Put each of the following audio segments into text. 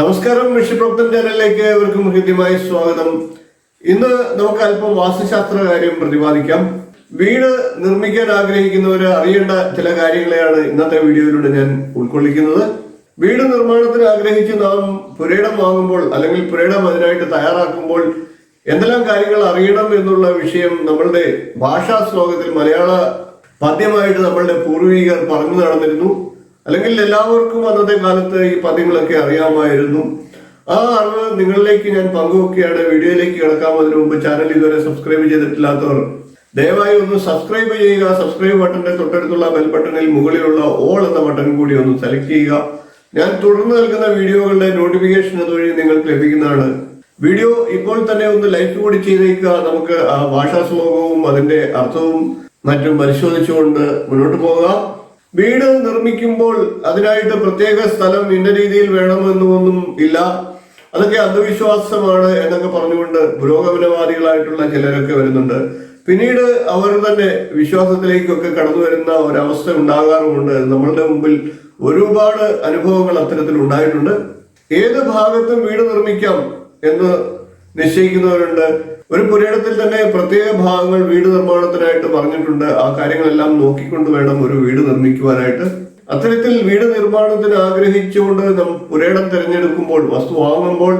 നമസ്കാരം ഋഷിപ്രോക്തം ചാനലിലേക്ക് ഏവർക്കും ഹൃദ്യമായ സ്വാഗതം. ഇന്ന് നമുക്ക് അല്പം വാസ്തുശാസ്ത്ര കാര്യം പ്രതിപാദിക്കാം. വീട് നിർമ്മിക്കാൻ ആഗ്രഹിക്കുന്നവർ അറിയേണ്ട ചില കാര്യങ്ങളെയാണ് ഇന്നത്തെ വീഡിയോയിലൂടെ ഞാൻ ഉൾക്കൊള്ളിക്കുന്നത്. വീട് നിർമ്മാണത്തിന് ആഗ്രഹിച്ച് നാം പുരയിടം വാങ്ങുമ്പോൾ അല്ലെങ്കിൽ പുരയിടം അതിനായിട്ട് തയ്യാറാക്കുമ്പോൾ എന്തെല്ലാം കാര്യങ്ങൾ അറിയണം എന്നുള്ള വിഷയം നമ്മളുടെ ഭാഷാ ശ്ലോകത്തിൽ മലയാള പദ്യമായിട്ട് നമ്മളുടെ പൂർവികർ പറഞ്ഞു നടന്നിരുന്നു. അല്ലെങ്കിൽ എല്ലാവർക്കും അന്നത്തെ കാലത്ത് ഈ പദ്യങ്ങളൊക്കെ അറിയാമായിരുന്നു. ആ അറിവ് നിങ്ങളിലേക്ക് ഞാൻ പങ്കുവെക്കുകയാണ്. വീഡിയോയിലേക്ക് കിടക്കാൻ അതിനു മുമ്പ് ചാനൽ ഇതുവരെ സബ്സ്ക്രൈബ് ചെയ്തിട്ടില്ലാത്തവർ ദയവായി ഒന്ന് സബ്സ്ക്രൈബ് ചെയ്യുക. സബ്സ്ക്രൈബ് ബട്ടന്റെ തൊട്ടടുത്തുള്ള ബെൽ ബട്ടണിൽ മുകളിലുള്ള ഓൾ എന്ന ബട്ടൺ കൂടി ഒന്ന് സെലക്ട് ചെയ്യുക. ഞാൻ തുടർന്ന് നൽകുന്ന വീഡിയോകളുടെ നോട്ടിഫിക്കേഷൻ അതുവഴി നിങ്ങൾക്ക് ലഭിക്കുന്നതാണ്. വീഡിയോ ഇപ്പോൾ തന്നെ ഒന്ന് ലൈക്ക് കൂടി ചെയ്തേക്കുക. നമുക്ക് ആ ഭാഷാ ശ്ലോകവും അതിന്റെ അർത്ഥവും മറ്റും പരിശോധിച്ചുകൊണ്ട് മുന്നോട്ട് പോകാം. വീട് നിർമ്മിക്കുമ്പോൾ അതിനായിട്ട് പ്രത്യേക സ്ഥലം ഇന്ന രീതിയിൽ വേണമെന്നൊന്നും ഇല്ല. അതൊക്കെ അന്ധവിശ്വാസമാണ് എന്നൊക്കെ പറഞ്ഞുകൊണ്ട് പുരോഗമനവാദികളായിട്ടുള്ള ചിലരൊക്കെ വരുന്നുണ്ട്. പിന്നീട് അവർ തന്നെ വിശ്വാസത്തിലേക്കൊക്കെ കടന്നു വരുന്ന ഒരവസ്ഥ ഉണ്ടാകാറുമുണ്ട്. നമ്മളുടെ മുമ്പിൽ ഒരുപാട് അനുഭവങ്ങൾ അത്തരത്തിൽ ഉണ്ടായിട്ടുണ്ട് ഏത് ഭാഗത്തും വീട് നിർമ്മിക്കാം എന്ന് നിശ്ചയിക്കുന്നവരുണ്ട്. ഒരു പുരാണത്തിൽ തന്നെ പ്രത്യേക ഭാഗങ്ങൾ വീട് നിർമ്മാണത്തിനായിട്ട് പറഞ്ഞിട്ടുണ്ട്. ആ കാര്യങ്ങളെല്ലാം നോക്കിക്കൊണ്ട് വേണം ഒരു വീട് നിർമ്മിക്കുവാനായിട്ട്. അത്തരത്തിൽ വീട് നിർമ്മാണത്തിന് ആഗ്രഹിച്ചുകൊണ്ട് നാം പുരേടം തിരഞ്ഞെടുക്കുമ്പോൾ വസ്തു വാങ്ങുമ്പോൾ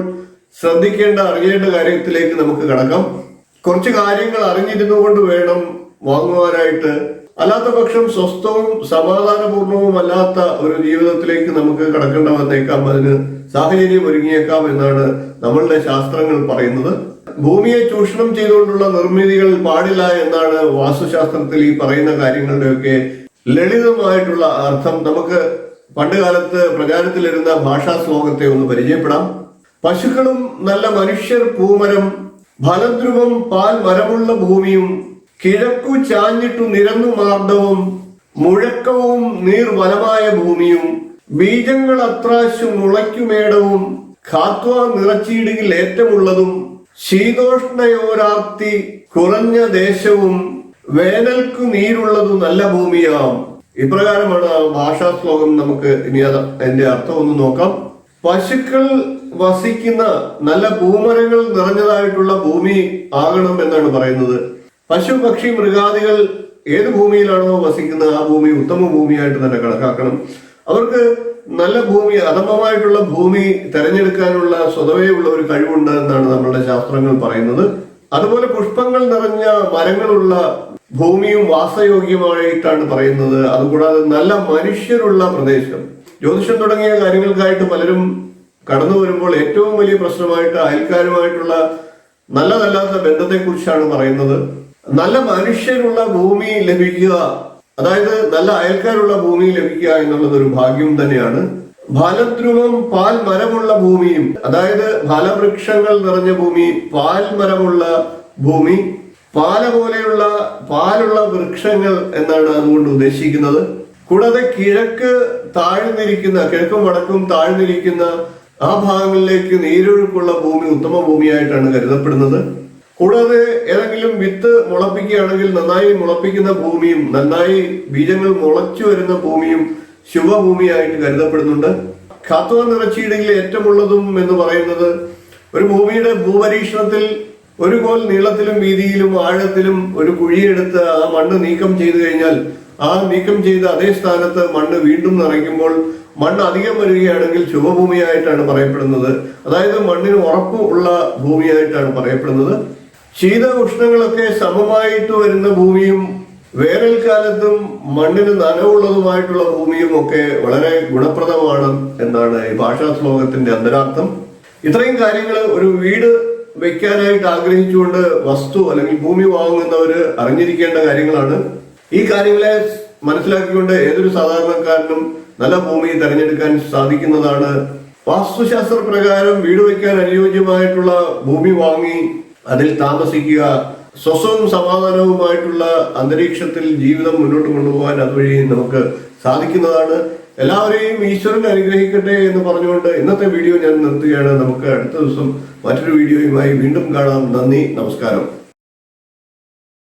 ശ്രദ്ധിക്കേണ്ട അറിയേണ്ട കാര്യത്തിലേക്ക് നമുക്ക് കടക്കാം. കുറച്ച് കാര്യങ്ങൾ അറിഞ്ഞിരുന്നുകൊണ്ട് വേണം വാങ്ങുവാനായിട്ട് അല്ലാത്ത പക്ഷം സ്വസ്ഥവും സമാധാനപൂർണവും അല്ലാത്ത ഒരു ജീവിതത്തിലേക്ക് നമുക്ക് കടക്കേണ്ട വന്നേക്കാം അതിന് സാഹചര്യം ഒരുങ്ങിയേക്കാം എന്നാണ് നമ്മളുടെ ശാസ്ത്രങ്ങൾ പറയുന്നത്. ഭൂമിയെ ചൂഷണം ചെയ്തുകൊണ്ടുള്ള നിർമ്മിതികൾ പാടില്ല എന്നാണ് വാസ്തുശാസ്ത്രത്തിൽ ഈ പറയുന്ന കാര്യങ്ങളുടെയൊക്കെ ലളിതമായിട്ടുള്ള അർത്ഥം. നമുക്ക് പണ്ട് കാലത്ത് പ്രചാരത്തിലിരുന്ന ഭാഷാ ശ്ലോകത്തെ ഒന്ന് പരിചയപ്പെടാം. പശുക്കളും നല്ല മനുഷ്യർ പൂമരം ഫലദ്രുവം പാൽ മരമുള്ള ഭൂമിയും കിഴക്കു ചാഞ്ഞിട്ടു നിരന്നു മാർദ്ദവും മുഴക്കവും നീർവലമായ ഭൂമിയും ബീജങ്ങൾ അത്രാശു മുളയ്ക്കുമേടവും ഖാത്വ നിറച്ചിയിടുകിൽ ഏറ്റമുള്ളതും ശീതോഷ്ണയോരാർത്തി കുറഞ്ഞ ദേശവും വേനൽക്കു നീരുള്ളതു നല്ല ഭൂമിയാം. ഇപ്രകാരമാണ് ഭാഷാ ശ്ലോകം നമുക്ക് ഇനി അത് അതിന്റെ അർത്ഥം ഒന്ന് നോക്കാം. പശുക്കൾ വസിക്കുന്ന നല്ല പൂമരങ്ങൾ നിറഞ്ഞതായിട്ടുള്ള ഭൂമി ആകണം എന്നാണ് പറയുന്നത്. പശു പക്ഷി മൃഗാദികൾ ഏത് ഭൂമിയിലാണോ വസിക്കുന്നത് ആ ഭൂമി ഉത്തമ ഭൂമിയായിട്ട് തന്നെ കണക്കാക്കണം. അവർക്ക് നല്ല ഭൂമി അധമമായിട്ടുള്ള ഭൂമി തെരഞ്ഞെടുക്കാനുള്ള സ്വതവേ ഉള്ള ഒരു കഴിവുണ്ട് എന്നാണ് നമ്മളുടെ ശാസ്ത്രങ്ങൾ പറയുന്നത്. അതുപോലെ പുഷ്പങ്ങൾ നിറഞ്ഞ മരങ്ങളുള്ള ഭൂമിയും വാസയോഗ്യമായിട്ടാണ് പറയുന്നത്. അതുകൂടാതെ നല്ല മനുഷ്യരുള്ള പ്രദേശം. ജ്യോതിഷം തുടങ്ങിയ കാര്യങ്ങൾക്കായിട്ട് പലരും കടന്നു വരുമ്പോൾ ഏറ്റവും വലിയ പ്രശ്നമായിട്ട് അയൽക്കാരുമായിട്ടുള്ള നല്ലതല്ലാത്ത ബന്ധത്തെക്കുറിച്ചാണ് പറയുന്നത്. നല്ല മനുഷ്യരുള്ള ഭൂമി ലഭിക്കുക അതായത് നല്ല അയൽക്കാരുള്ള ഭൂമി ലഭിക്കുക എന്നുള്ളത് ഒരു ഭാഗ്യം തന്നെയാണ്. ഫലദ്രുവം പാൽ മരമുള്ള ഭൂമിയും അതായത് ഫലവൃക്ഷങ്ങൾ നിറഞ്ഞ ഭൂമി പാൽ മരമുള്ള ഭൂമി പാല പോലെയുള്ള പാലുള്ള വൃക്ഷങ്ങൾ എന്നാണ് അതുകൊണ്ട് ഉദ്ദേശിക്കുന്നത്. കൂടാതെ കിഴക്ക് താഴ്ന്നിരിക്കുന്ന കിഴക്കും വടക്കും താഴ്ന്നിരിക്കുന്ന ആ ഭാഗങ്ങളിലേക്ക് നീരൊഴുക്കുള്ള ഭൂമി ഉത്തമ ഭൂമിയായിട്ടാണ് കരുതപ്പെടുന്നത്. കൂടാതെ ഏതെങ്കിലും വിത്ത് മുളപ്പിക്കുകയാണെങ്കിൽ നന്നായി മുളപ്പിക്കുന്ന ഭൂമിയും നന്നായി ബീജങ്ങൾ മുളച്ചു വരുന്ന ഭൂമിയും ശുഭഭൂമിയായിട്ട് കരുതപ്പെടുന്നുണ്ട്. ഖാത്വ നിറച്ചിയിടയിൽ ഉള്ളതും എന്ന് പറയുന്നത് ഒരു ഭൂമിയുടെ ഭൂപരീക്ഷണത്തിൽ ഒരു കോൽ നീളത്തിലും വീതിയിലും ആഴത്തിലും ഒരു കുഴിയെടുത്ത് ആ മണ്ണ് നീക്കം ചെയ്തു കഴിഞ്ഞാൽ ആ നീക്കം ചെയ്ത അതേ സ്ഥാനത്ത് മണ്ണ് വീണ്ടും നിറയ്ക്കുമ്പോൾ മണ്ണ് അധികം വരികയാണെങ്കിൽ ശുഭഭൂമിയായിട്ടാണ് പറയപ്പെടുന്നത്. അതായത് മണ്ണിന് ഉറപ്പ് ഉള്ള ഭൂമിയായിട്ടാണ് പറയപ്പെടുന്നത്. ശീത ഉഷ്ണങ്ങളൊക്കെ സമമായിട്ട് വരുന്ന ഭൂമിയും വേനൽക്കാലത്തും മണ്ണിന് നനവുള്ളതുമായിട്ടുള്ള ഭൂമിയും ഒക്കെ വളരെ ഗുണപ്രദമാണ് എന്നാണ് ഈ ഭാഷാ ശ്ലോകത്തിന്റെ അന്തരാർത്ഥം. ഇത്രയും കാര്യങ്ങൾ ഒരു വീട് വെക്കാനായിട്ട് ആഗ്രഹിച്ചുകൊണ്ട് വസ്തു അല്ലെങ്കിൽ ഭൂമി വാങ്ങുന്നവര് അറിഞ്ഞിരിക്കേണ്ട കാര്യങ്ങളാണ്. ഈ കാര്യങ്ങളെ മനസ്സിലാക്കിക്കൊണ്ട് ഏതൊരു സാധാരണക്കാരനും നല്ല ഭൂമി തിരഞ്ഞെടുക്കാൻ സാധിക്കുന്നതാണ്. വാസ്തുശാസ്ത്ര പ്രകാരം വീട് വയ്ക്കാൻ അനുയോജ്യമായിട്ടുള്ള ഭൂമി വാങ്ങി അതിൽ താമസിക്കുക. സ്വസ്ഥവും സമാധാനവുമായിട്ടുള്ള അന്തരീക്ഷത്തിൽ ജീവിതം മുന്നോട്ട് കൊണ്ടുപോകാൻ അതുവഴി നമുക്ക് സാധിക്കുന്നതാണ്. എല്ലാവരെയും ഈശ്വരൻ അനുഗ്രഹിക്കട്ടെ എന്ന് പറഞ്ഞുകൊണ്ട് ഇന്നത്തെ വീഡിയോ ഞാൻ നിർത്തുകയാണ്. നമുക്ക് അടുത്ത ദിവസം മറ്റൊരു വീഡിയോയുമായി വീണ്ടും കാണാം. നന്ദി നമസ്കാരം.